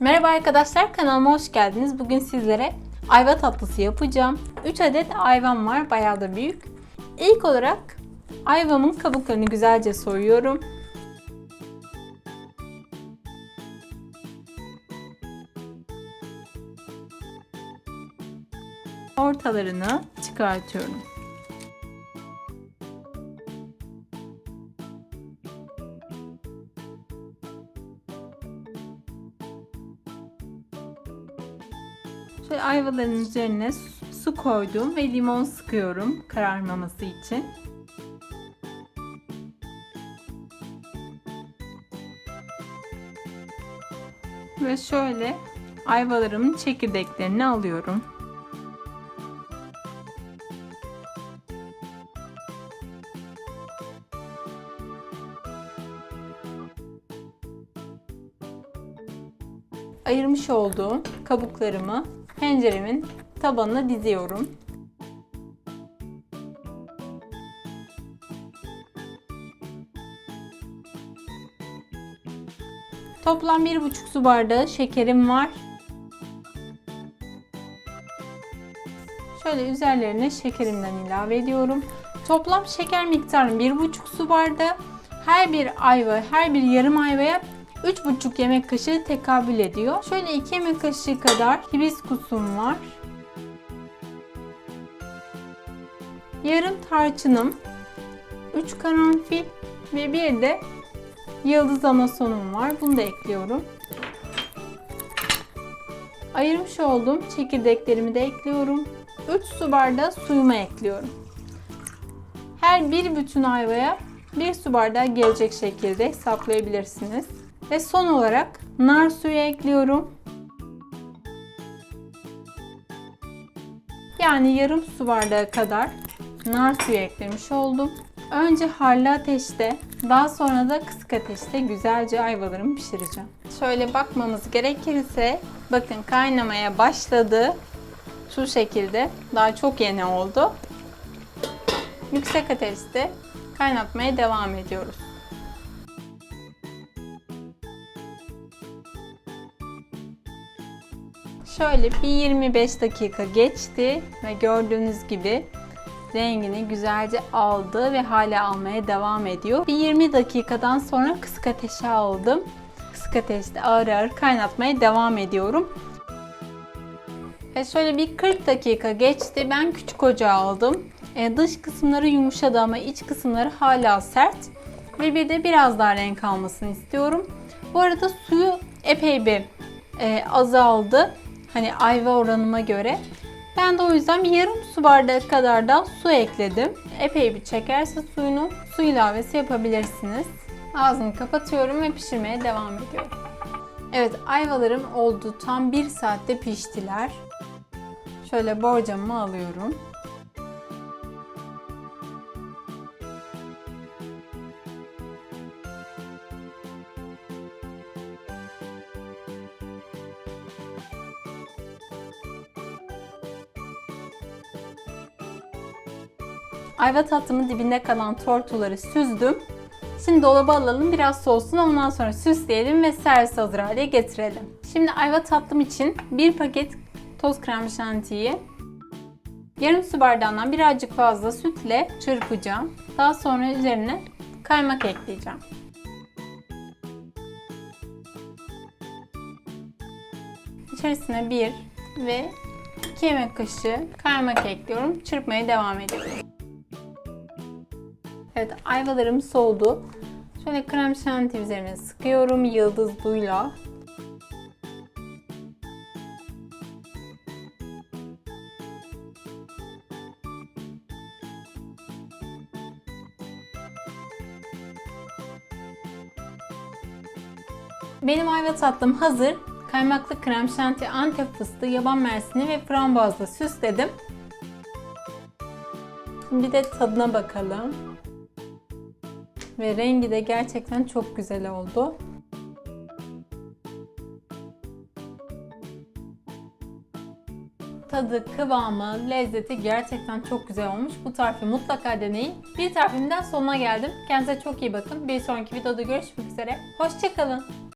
Merhaba arkadaşlar kanalıma hoş geldiniz. Bugün sizlere ayva tatlısı yapacağım. 3 adet ayvam var bayağı da büyük. İlk olarak ayvamın kabuklarını güzelce soyuyorum. Ortalarını çıkartıyorum. Şöyle ayvaların üzerine su koydum ve limon sıkıyorum kararmaması için. Ve şöyle ayvalarımın çekirdeklerini alıyorum. ayırmış olduğum kabuklarımı tenceremin tabanına diziyorum. Toplam 1,5 su bardağı şekerim var. Şöyle üzerlerine şekerimden ilave ediyorum. Toplam şeker miktarım 1,5 su bardağı. Her bir ayva, her bir yarım ayvaya 3,5 yemek kaşığı tekabül ediyor. Şöyle 2 yemek kaşığı kadar hibiskusum var. Yarım tarçınım, 3 karanfil ve bir de yıldız anasonum var. Bunu da ekliyorum. Ayırmış olduğum çekirdeklerimi de ekliyorum. 3 su bardağı suyumu ekliyorum. Her bir bütün ayvaya 1 su bardağı gelecek şekilde hesaplayabilirsiniz. Ve son olarak nar suyu ekliyorum. Yani yarım su bardağı kadar nar suyu eklemiş oldum. Önce harlı ateşte, daha sonra da kısık ateşte güzelce ayvalarımı pişireceğim. Şöyle bakmamız gerekirse, bakın kaynamaya başladı. Şu şekilde. Daha çok yeni oldu. Yüksek ateşte kaynatmaya devam ediyoruz. Şöyle bir 25 dakika geçti ve gördüğünüz gibi rengini güzelce aldı ve hala almaya devam ediyor. Bir 20 dakikadan sonra kısık ateşe aldım. Kısık ateşte ağır ağır kaynatmaya devam ediyorum. Ve şöyle bir 40 dakika geçti. Ben küçük ocağa aldım. E, dış kısımları yumuşadı ama iç kısımları hala sert. Ve bir de biraz daha renk almasını istiyorum. Bu arada suyu epey bir e, azaldı. Hani ayva oranıma göre. Ben de o yüzden bir yarım su bardağı kadar da su ekledim. Epey bir çekerse suyunu su ilavesi yapabilirsiniz. Ağzını kapatıyorum ve pişirmeye devam ediyorum. Evet ayvalarım oldu. Tam 1 saatte piştiler. Şöyle borcamımı alıyorum. Ayva tatlımın dibinde kalan tortuları süzdüm. Şimdi dolaba alalım biraz soğusun ondan sonra süsleyelim ve servis hazır hale getirelim. Şimdi ayva tatlım için bir paket toz krem şantiyi yarım su bardağından birazcık fazla sütle çırpacağım. Daha sonra üzerine kaymak ekleyeceğim. İçerisine bir ve 2 yemek kaşığı kaymak ekliyorum. Çırpmaya devam ediyorum. Evet ayvalarım soğudu. Şöyle krem şanti üzerine sıkıyorum yıldızlıyla. Benim ayva tatlım hazır. Kaymaklı krem şanti, antep fıstığı, yaban mersini ve frambuazla süsledim. Şimdi de tadına bakalım. Ve rengi de gerçekten çok güzel oldu. Tadı, kıvamı, lezzeti gerçekten çok güzel olmuş. Bu tarifi mutlaka deneyin. Bir tarifimden sonuna geldim. Kendinize çok iyi bakın. Bir sonraki videoda görüşmek üzere. Hoşçakalın.